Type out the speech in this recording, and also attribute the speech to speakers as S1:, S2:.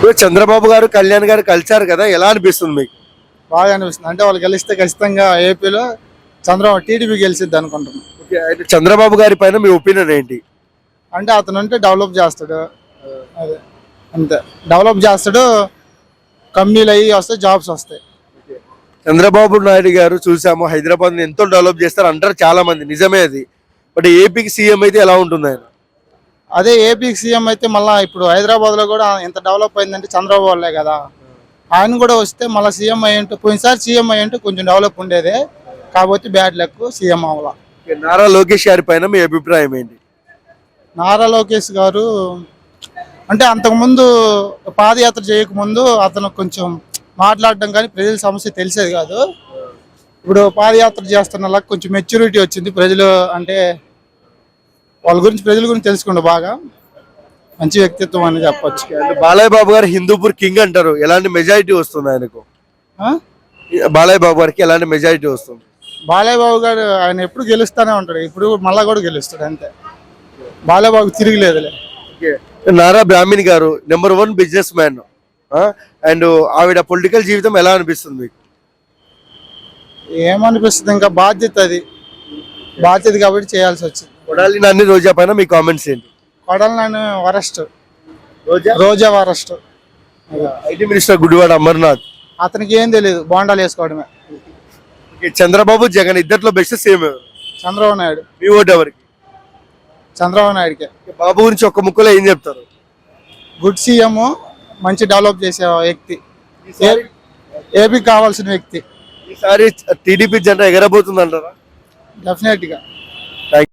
S1: ఇప్పుడు చంద్రబాబు గారు కళ్యాణ్ గారు కలిశారు కదా ఎలా అనిపిస్తుంది మీకు?
S2: బాగా అనిపిస్తుంది. అంటే వాళ్ళు గెలిస్తే ఖచ్చితంగా ఏపీలో చంద్రబాబు టీడీపీ గెలిచిద్ది అనుకుంటున్నాం.
S1: అయితే చంద్రబాబు గారి పైన మీ ఒపీనియన్ ఏంటి?
S2: అంటే అతను అంటే డెవలప్ చేస్తాడు. అదే అంతే. డెవలప్ చేస్తాడు కంపెనీలు అయ్యి వస్తాయి జాబ్స్ వస్తాయి.
S1: చంద్రబాబు నాయుడు గారు చూసాము హైదరాబాద్ ఎంతో డెవలప్ చేస్తారు. అంటారు చాలా మంది నిజమే అది. బట్ ఏపీకి సీఎం అయితే ఎలా ఉంటుంది ఆయన
S2: అదే ఏపీకి సీఎం అయితే మళ్ళీ ఇప్పుడు హైదరాబాద్లో కూడా ఎంత డెవలప్ అయిందంటే చంద్రబాబు వాళ్ళే కదా. ఆయన కూడా వస్తే మళ్ళీ సీఎం అయ్యింటే పోయినసారి సీఎం అయ్యింటే కొంచెం డెవలప్ ఉండేదే. కాబట్టి బ్యాడ్ లెక్ సీఎం అవ్వాల.
S1: ఓకే, నారా లోకేష్ గారి పైన మీ అభిప్రాయం ఏంటి?
S2: నారా లోకేష్ గారు అంటే అంతకుముందు పాదయాత్ర చేయకముందు అతను కొంచెం మాట్లాడడం కానీ ప్రజల సమస్య తెలిసేది కాదు. ఇప్పుడు పాదయాత్ర చేస్తున్న కొంచెం మెచ్యూరిటీ వచ్చింది. ప్రజలు అంటే వాళ్ళ గురించి ప్రజల గురించి తెలుసుకుంటే బాగా. మంచి వ్యక్తిత్వం అని చెప్పొచ్చు.
S1: అంటే బాలయ్య బాబు గారు హిందూపూర్ కింగ్ అంటారు. ఎలాంటి మెజారిటీ వస్తుంది ఆయనకు? బాలయ్య బాబు గారికి ఎలాంటి మెజారిటీ వస్తుంది?
S2: బాలయ్య బాబు గారు ఆయన ఎప్పుడు గెలుస్తూనే ఉంటాడు. ఇప్పుడు మళ్ళా కూడా గెలుస్తాడు అంతే. Balayya Babu తిరిగిలేదులే.
S1: Nara Brahmani garu number one business man and ఆవిడ పొలిటికల్ జీవితం ఎలా అనిపిస్తుంది మీకు?
S2: ఏమనిపిస్తుంది? ఇంకా బాధ్యత అది. బాధ్యత కాబట్టి చేయాల్సి వచ్చింది.
S1: కొడాలి నాని రోజా పైన మీ కామెంట్స్ ఏంటి?
S2: కొడలు నన్ను worst.
S1: Roja?
S2: Roja worst.
S1: IT minister Gudivada Amarnath.
S2: అతనికి ఏం తెలియదు బోండాలు వేసుకోవడమే.
S1: చంద్రబాబు జగన్ ఇద్దట్లో బెస్ట్ సేమ్
S2: చంద్రబాబు నాయుడు.
S1: మీ ఓటు ఎవరికి?
S2: చంద్రబాబు నాయుడుకే.
S1: బాబు గురించి ఒక్క ముక్కలో ఏం చెప్తారు?
S2: గుడ్ సీఎం మంచి డెవలప్ చేసే వ్యక్తి. ఏ- ఏపీకి కావాల్సిన వ్యక్తి.
S1: ఈసారి టీడీపీ జెండా ఎగరబోతుంది అంటారా
S2: డెఫినెట్గా.